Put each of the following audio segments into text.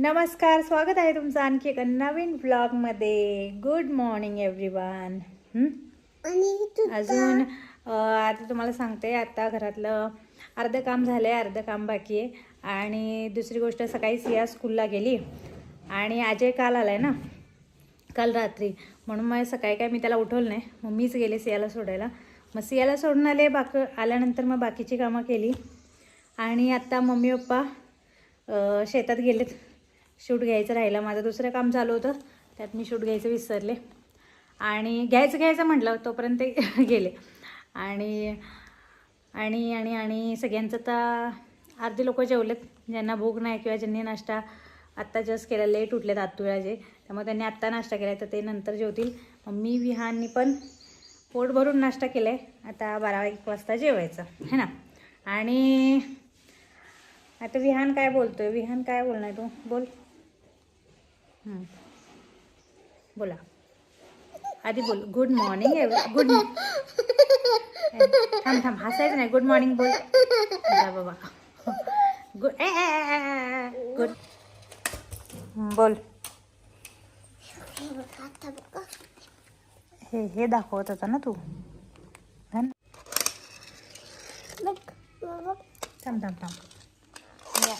नमस्कार स्वागत आहे तुमचं आणखी एका नवीन ब्लॉगमध्ये गुड मॉर्निंग एव्हरीवन अजून आता तुम्हाला सांगते आता घरातलं अर्धं काम झालं आहे अर्धं काम बाकी आहे. आणि दुसरी गोष्ट सकाळी सिया स्कूलला गेली. आणि अजय काल आला आहे ना काल रात्री. म्हणून मग सकाळी काय मी त्याला उठवलं नाही. मग मीच गेले सियाला सोडायला. मग सियाला सोडून आले बाक आल्यानंतर मग बाकीची कामं केली. आणि आत्ता मम्मी पप्पा शेतात गेलेत. शूट घ्यायचं राहिलं. माझं दुसरं काम चालू होतं. त्यात मी शूट घ्यायचं विसरले. आणि घ्यायचं घ्यायचं म्हटलं तोपर्यंत ते गेले. आणि आणि आणि आणि सगळ्यांचं तर अर्धे लोक जेवलेत. ज्यांना भूक नाही किंवा ज्यांनी नाश्ता आत्ता जस्ट केला लेट उठलेत आत्तुळाचे त्यामुळे त्यांनी आत्ता नाश्ता केला तर ते नंतर जेवतील. मग मी विहाननी पण पोट भरून नाश्ता केला आहे आता बारा एक वाजता जेवायचं. है ना? आणि आता विहान काय बोलतोय? विहान काय बोलणार तू? बोल. बोला. आधी बोल. गुड मॉर्निंग गुड थांब थांब. हसायचं नाही. गुड मॉर्निंग बोल. बाबा. गुड गुड बोल. हे हे दाखवत होता ना तू. थांब थांब थांब या.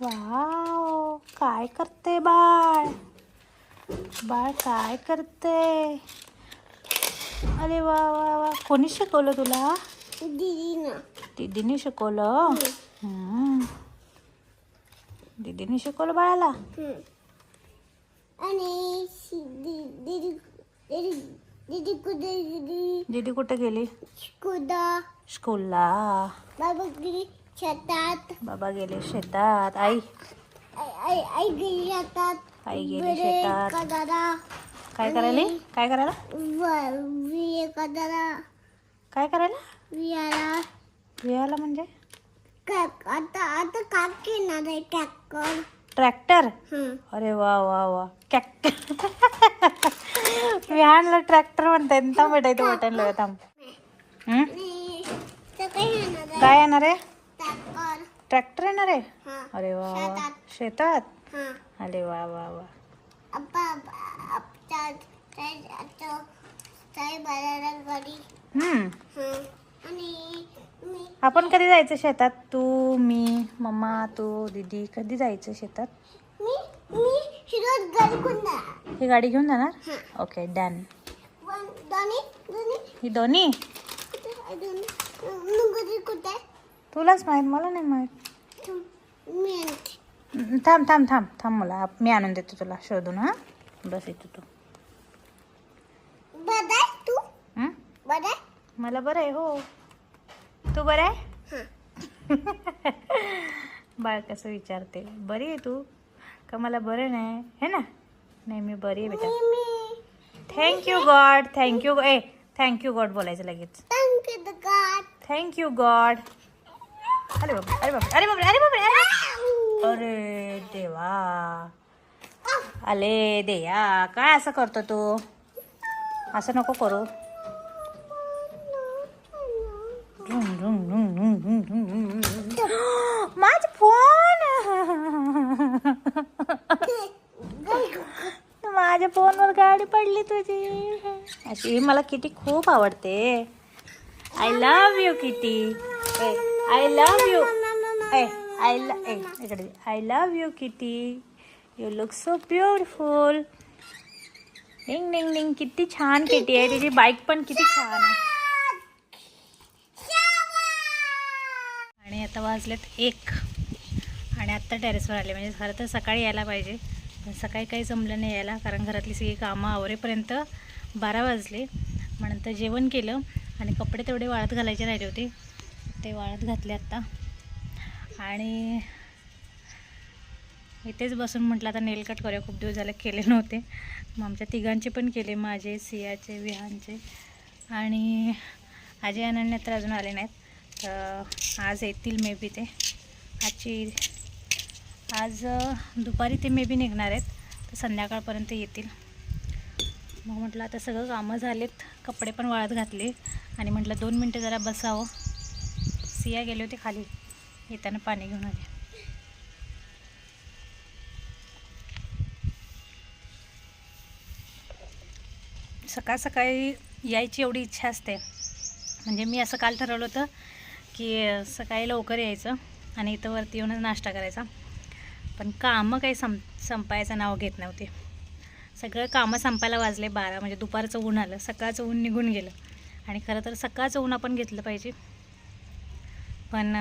वाव काय करते बाळ बाळ काय करते? अरे वा वा वा. कोणी शिकवलं तुला? दीदीने. शिकवलं. दीदीने शिकवलं बाळाला? आणि दीदी कुठे दीदी? दीदी कुठे गेली? स्कूलला. बाबा गेली शेतात. बाबा गेले शेतात. आई? आई आई आई गेली शेतात. आई गेली शेतात. काय करायला? काय करायला? कदारा काय करायला? वियाला विहायला म्हणजे? आता आता आहे ट्रॅक्टर ट्रॅक्टर अरे वा वा वा. ट्रॅक्टर विहानला ट्रॅक्टर म्हणताय थांब बेटा इथं बटन लावूया थांब. हं? काय येणार आहे? ट्रॅक्टर येणार आहे? अरे वा वा शेतात. अरे वा वा वा. आपण कधी जायचं शेतात? तू मी मम्मा तू दीदी कधी जायचं शेतात? मी मी हिरोज गाडी कुंदा ही गाडी घेऊन जाणार? Okay done. ही दोन्ही? तुलाच माहीत मला नाही माहीत. थांब, थांब थांब थांब मला. मी आणून देतो तुला शोधून हां. बस येतो तू. तू? मला बरं आहे हो. तू बरं आहे? बाळ कसं विचारते? बरी आहे तू? का मला बरं नाही? है ना? नाही मी बरी आहे बेटा. Thank you God thank you A thank you God बोलायचं लगेच. थँक्यू गॉड थँक्यू गॉड अरे बाबा अरे बाबा अरे बाबा अरे बाबा अरे देवा. आले देया काय असं करतो तू? असं नको करू. माझ फोन. माझ्या फोनवर गाडी पडली तुझी. अशी मला किती खूप आवडते. I love you Kitty. I love you I इकडे I love you Kitty you look so beautiful डिंग डिंग डिंग किती छान किटी आहे तिची बाईक पण किती छान आहे आणि आता वाजलेत एक आणि आत्ता टेरेसवर आले. म्हणजे खरं तर सकाळी यायला पाहिजे. पण सकाळी काही जमलं नाही यायला. कारण घरातली सगळी कामं आवरेपर्यंत बारा वाजले. मग नंतर जेवण केलं. आणि कपडे तेवढे वाळत घालायचे राहिले होते. ते वाळत घातले आत्ता आणि इथेच बसून म्हटलं आता नेलकट करूया. खूप दिवस झाले केले नव्हते. मग आमच्या तिघांचे पण केले माझे सियाचे विहानचे. आणि आजी अनन्या तर अजून आले नाहीत. तर आज येतील मे बी ते. आजची आज दुपारी ते मे बी निघणार आहेत. तर संध्याकाळपर्यंत येतील. मग म्हटलं आता सगळं कामं झालेत. कपडे पण वाळत घातले. आणि म्हटलं दोन मिनटं जरा बसावं. सिया गेले होते खाली. येताना पाणी घेऊन आले. सकाळ सकाळी यायची एवढी इच्छा असते. म्हणजे मी असं काल ठरवलं होतं की सकाळी लवकर यायचं आणि इथं वरती येऊनच नाश्ता करायचा. पण कामं काही सं संपायचं नाव घेत नव्हते. सगळं कामं संपायला वाजले बारा म्हणजे दुपारचं ऊन आलं सकाळचं ऊन निघून गेलं. आणि खरं तर सकाळचं ऊन आपण घेतलं पाहिजे. पण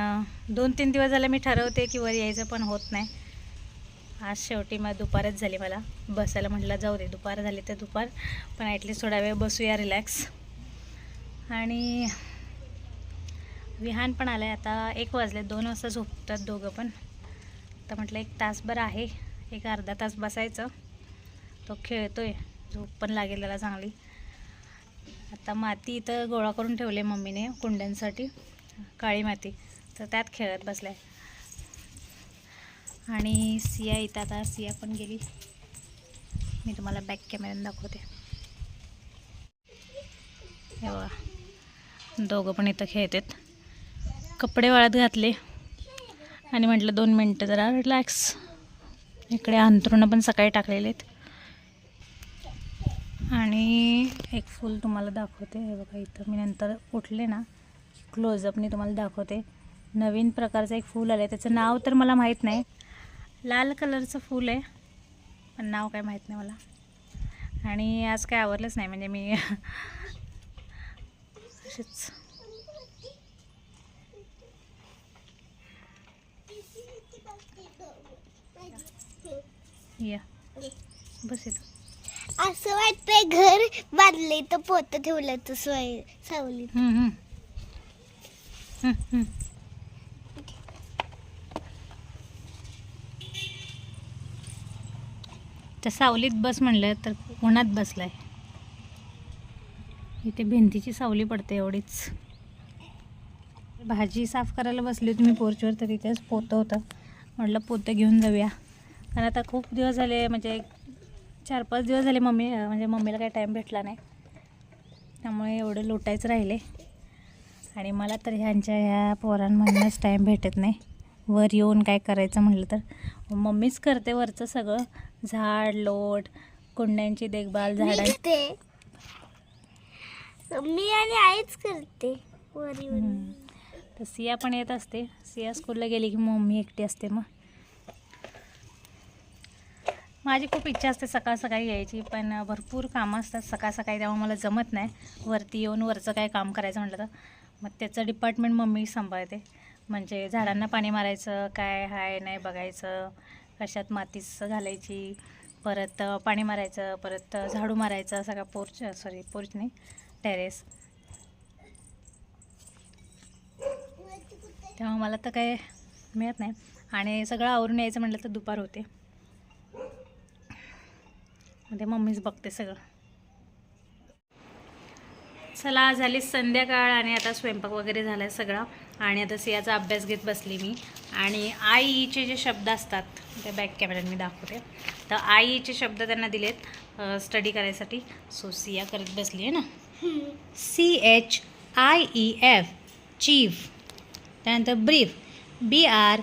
दोन तीन दिवस झाले मी ठरवते की वर यायचं पण होत नाही. आज शेवटी मग दुपारच झाली मला. बसायला म्हटलं जाऊ दे दुपार झाली तर दुपार. पण ॲटलीस्ट थोडा वेळ बसूया रिलॅक्स आणि विहान पण आलं आहे आता एक वाजले दोन वाजता झोपतात दोघं पण. तर म्हटलं एक तासभर आहे. एक अर्धा तास बसायचं. तो खेळतोय. झोप पण लागेल त्याला चांगली. आता माती इथं गोळा करून ठेवले मम्मीने कुंड्यांसाठी. काळी माती. तर त्यात खेळत बसलाय. आणि सिया इथं आता सिया पण गेली. मी तुम्हाला बॅक कॅमेऱ्याने दाखवते. हे बघा. दोघं पण इथं खेळतात. कपडे वाळत घातले. आणि म्हटलं दोन मिनटं जरा रिलॅक्स इकडे अंथरुणं पण सकाळी टाकलेले आहेत. आणि एक फूल तुम्हाला दाखवते. हे बघा इथं मी नंतर उठले ना क्लोजअपने तुम्हाला दाखवते. नवीन प्रकारचं एक फूल आलं आहे त्याचं नाव तर मला माहीत नाही. लाल कलरचं फूल आहे. पण नाव काय माहीत नाही मला. आणि आज काय आवरलंच नाही. म्हणजे मी अशीच. या. बस येतो असं वाटतंय घर बांधले तर पोत ठेवलं तर सोय सावलीत हम्म, हम्म. हम्म, हम्म. तर सावलीत बस म्हणलं तर उन्हात बसलाय. इथे भिंतीची सावली पडते एवढीच. भाजी साफ करायला बसली होती मी पोर्चवर तर तिथेच पोतं होतं. म्हटलं पोतं घेऊन जाऊया. कारण आता खूप दिवस झाले म्हणजे चार पाच दिवस झाले मम्मी म्हणजे मम्मीला काही टाईम भेटला नाही. त्यामुळे एवढं लुटायचं राहिले. आणि मला तर ह्यांच्या ह्या पोरांमधूनच टाईम भेटत नाही. वर येऊन काय करायचं म्हटलं तर. मम्मीच करते वरचं सगळं. झाड लोट कुंड्यांची देखभाल झाडांची करते मी आणि आईच करते. वर येऊन. तर सिया पण येत असते. सिया स्कूलला गेली की मम्मी एकटी असते मग. माझी खूप इच्छा असते सकाळ सकाळी यायची पण भरपूर कामं असतात. सकाळ सकाळी तेव्हा मला जमत नाही. वरती येऊन वरचं काय काम करायचं म्हटलं तर. मग त्याचं डिपार्टमेंट मम्मी सांभाळते. म्हणजे झाडांना पाणी मारायचं काय हाय नाही बघायचं कशात मातीच घालायची परत पाणी मारायचं परत झाडू मारायचं सगळा पोर्च सॉरी पोर्च नाही टेरेस तेव्हा मला तर काय मिळत नाही. आणि सगळं आवरून यायचं म्हटलं तर दुपार होते. मध्ये मम्मीच बघते सगळं. चला झाली संध्याकाळ आणि आता स्वयंपाक वगैरे झाला आहे सगळा. आणि आता सियाचा अभ्यास घेत बसली मी. आणि आईचे जे शब्द असतात ते बॅक कॅमेऱ्यात मी दाखवते. तर आईचे शब्द त्यांना दिलेत स्टडी करायसाठी. सो सिया करत बसली आहे ना? C H I E F chief त्यानंतर brief B R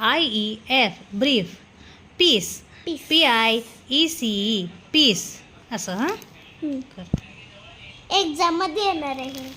I E F brief piece. P I E C E piece असं हां? कर एक्झाममध्ये येणार आहे.